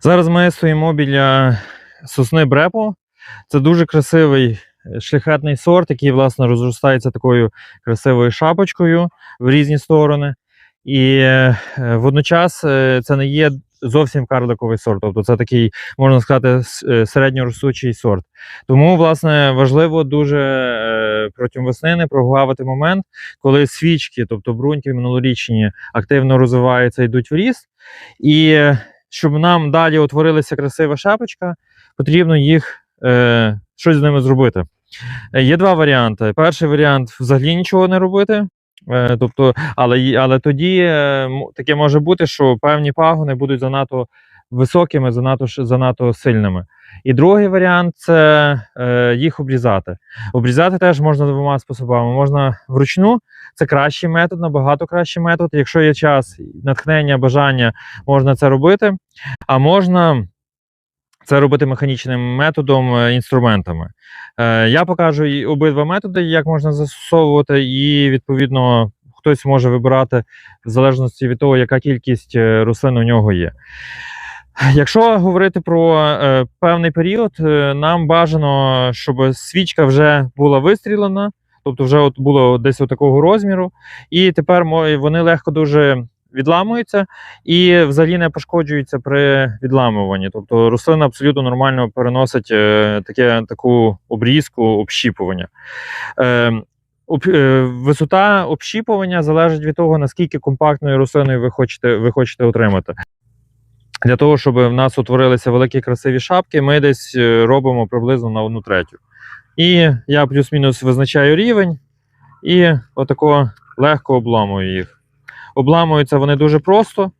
Зараз ми стоїмо біля сосни Брепо. Це дуже красивий е, шляхетний сорт, який, власне, розростається такою красивою шапочкою в різні сторони. І е, водночас е, це не є зовсім карликовий сорт, тобто це такий, можна сказати, середньоростучий сорт. Тому, власне, важливо дуже протягом весни не прогавити момент, коли свічки, тобто бруньки минулорічні, активно розвиваються, йдуть в ріст. І щоб нам далі утворилася красива шапочка, потрібно їх е, щось з ними зробити. Е, Є два варіанти. Перший варіант взагалі нічого не робити. Е, тобто, але, але тоді е, таке може бути, що певні пагони будуть занадто високими, занадто, занадто сильними. І другий варіант це е, їх обрізати. Обрізати теж можна двома способами. Можна вручну, це кращий метод, набагато кращий метод. Якщо є час, натхнення, бажання, можна це робити. А можна це робити механічним методом, е, інструментами. Е, Я покажу обидва методи, як можна застосовувати, і відповідно хтось може вибирати в залежності від того, яка кількість рослин у нього є. Якщо говорити про е, певний період, е, нам бажано, щоб свічка вже була вистрілена, тобто вже от було десь такого розміру, і тепер вони легко дуже відламуються і взагалі не пошкоджуються при відламуванні. Тобто рослина абсолютно нормально переносить е, таке, таку обрізку, общіпування. Е, об, е, висота общіпування залежить від того, наскільки компактною рослиною ви хочете, ви хочете отримати. Для того, щоб в нас утворилися великі красиві шапки, ми десь е, робимо приблизно на одну третю. І я плюс-мінус визначаю рівень і отако легко обламую їх. Обламуються вони дуже просто.